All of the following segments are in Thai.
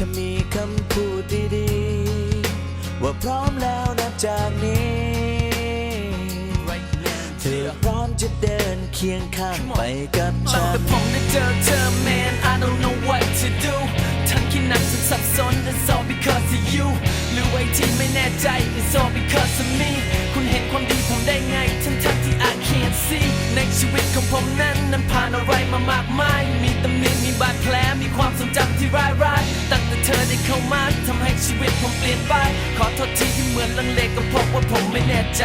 ถ้ามีคำพูดดีๆ ว่าพร้อมแล้วนับจากนี้เธอพร้อมจะเดินเคียงข้างไปกับฉันแต่ผมได้เจอเธอ man I don't know what to do ทั้งคิดหนักจนสับสน That's all because of you หรือไว้ที่ไม่แน่ใจ It's all because of me ชีวิตของผมนั้นนั้นผ่านอะไรมามากมาย มีตำหนิมีบาดแผล มีความทรงจำที่ร้ายร้ายตั้งแต่เธอได้เข้ามาทำให้ชีวิตผมเปลี่ยนไป ขอโทษทีที่เหมือนลังเลก็พราะว่าผมไม่แน่ใจ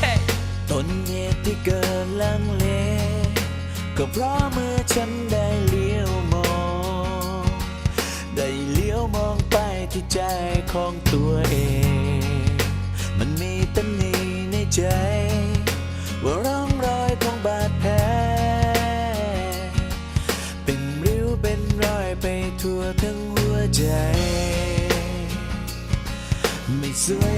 Okay. ต้นเหตุที่เกิดลังเล ก็เพราะเมื่อฉันได้เลี้ยวมอง ได้เลี้ยวมองไปที่ใจของตัวเอง ไ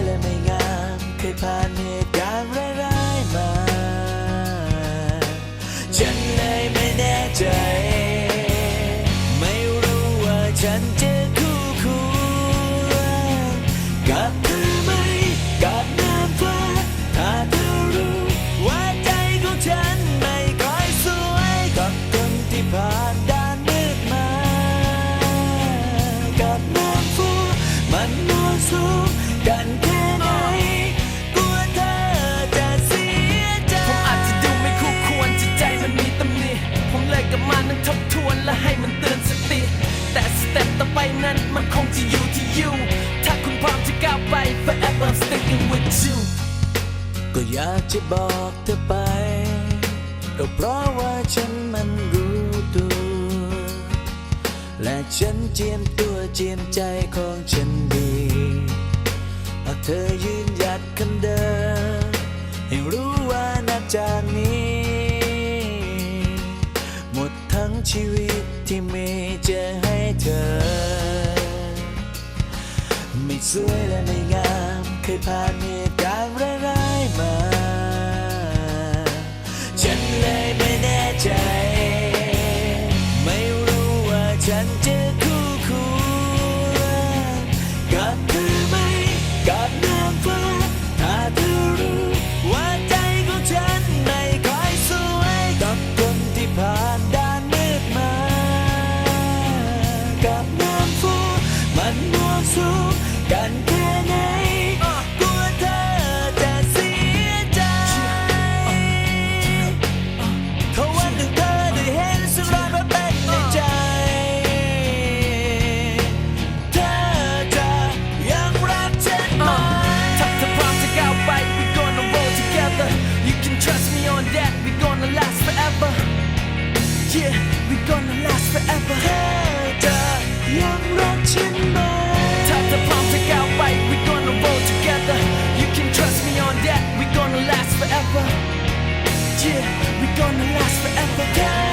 แต่สเต็ปต่อไปนั้นมันคงจะอยู่ที่ you ถ้าคุณพร้อมจะก้าวไป forever I'm sticking with you ก็อยากจะบอกเธอไป ก็เพราะว่าฉันมันรู้ตัว และฉันเจียมตัวเจียมใจของฉันดีหากเธอยืนหยัดคำเดิมให้รู้ว่านับจากนี้ ไม่สวยและไม่งาม เคยผ่านเหตุการณ์ร้ายๆมา we gonna last forever. We gonna roll together. You can trust me on that. We gonna last forever. Yeah we gonna last forever. Yeah.